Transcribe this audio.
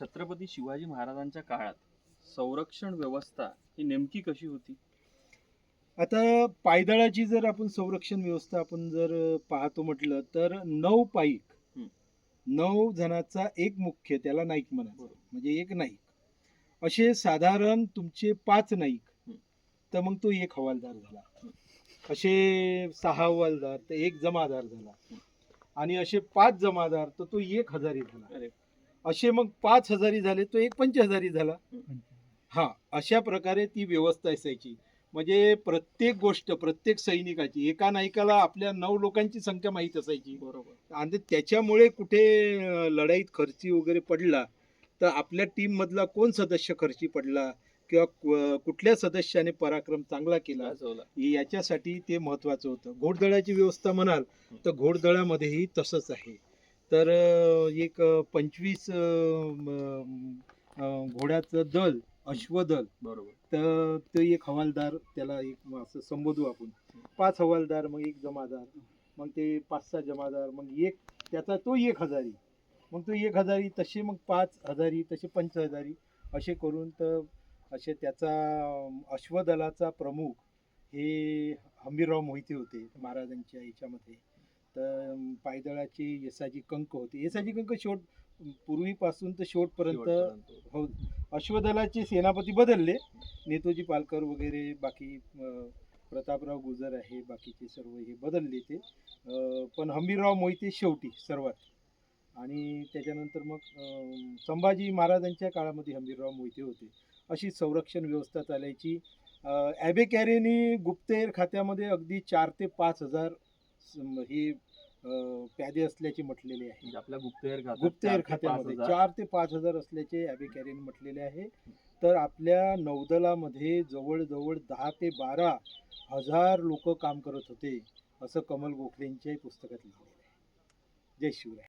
छत्रपती शिवाजी महाराजांच्या काळात संरक्षण व्यवस्था ही नेमकी कशी होती आता पायदळाची जर आपण संरक्षण व्यवस्था आपण जर पाहतो म्हटलं तर नऊ पाईक. नऊ जणाचा एक मुख्य त्याला नाईक बरोबर. म्हणजे एक नाईक असे साधारण तुमचे पाच नाईक. तर मग तो एक हवालदार झाला. असे सहा हवालदार तर एक जमादार झाला. आणि असे पाच जमादार तर तो एक हजारी झाला असे मग पाच हजारी झाले तो एक पंचहजारी झाला. हं. अशा प्रकारे ती व्यवस्था असायची. म्हणजे प्रत्येक गोष्ट प्रत्येक सैनिकाची एका नायकाला आपल्या नऊ लोकांची संख्या माहीत असायची. बरोबर. आणि त्याच्यामुळे कुठे लढाईत खर्ची वगैरे पडला तर आपल्या टीम मधला कोण सदस्य खर्ची पडला किंवा कुठल्या सदस्याने पराक्रम चांगला केला याच्यासाठी ते महत्वाचं होतं. घोडदळाची व्यवस्था म्हणाल तर घोडदळामध्येही तसंच आहे. तर एक पंचवीस घोड्याचं दल अश्वदल बरोबर. तर ते एक हवालदार त्याला एक असं संबोधू आपण. पाच हवालदार मग एक जमादार मग ते पाच सहा जमादार मग एक त्याचा तो एक हजारी. मग तो एक हजारी तसे मग पाच हजारी तसे पंच हजारी असे करून तर असे त्याचा अश्वदलाचा प्रमुख हे हंबीरराव मोहिते होते महाराजांच्या याच्यामध्ये. तर पायदळाचे यसाजी कंक होते. यसाजी कंक शेवट पूर्वीपासून तर शेवटपर्यंत. हो अश्वदलाचे सेनापती बदलले. नेतोजी पालकर वगैरे बाकी प्रतापराव गुजर आहे बाकीचे सर्व हे बदलले ते. पण हंबीरराव मोहिते शेवटी सर्वात. आणि त्याच्यानंतर मग संभाजी महाराजांच्या काळामध्ये हंबीरराव मोहिते होते. अशी संरक्षण व्यवस्था चालायची. ॲबे कॅरेनी गुप्तहेर खात्यामध्ये अगदी चार ते पाच हजार हे प्यादे असल्याचे म्हटलेले आहे. म्हणजे आपल्या गुप्तहेर गुप्तहेर खात्यामध्ये. चार ते पाच हजार असल्याचे ॲबे कॅरेन म्हटलेले आहे. तर आपल्या नौदलामध्ये जवळजवळ दहा ते बारा हजार लोक काम करत होते असं कमल गोखलेंच्या पुस्तकात लिहिलेलं आहे. जय शिवराय.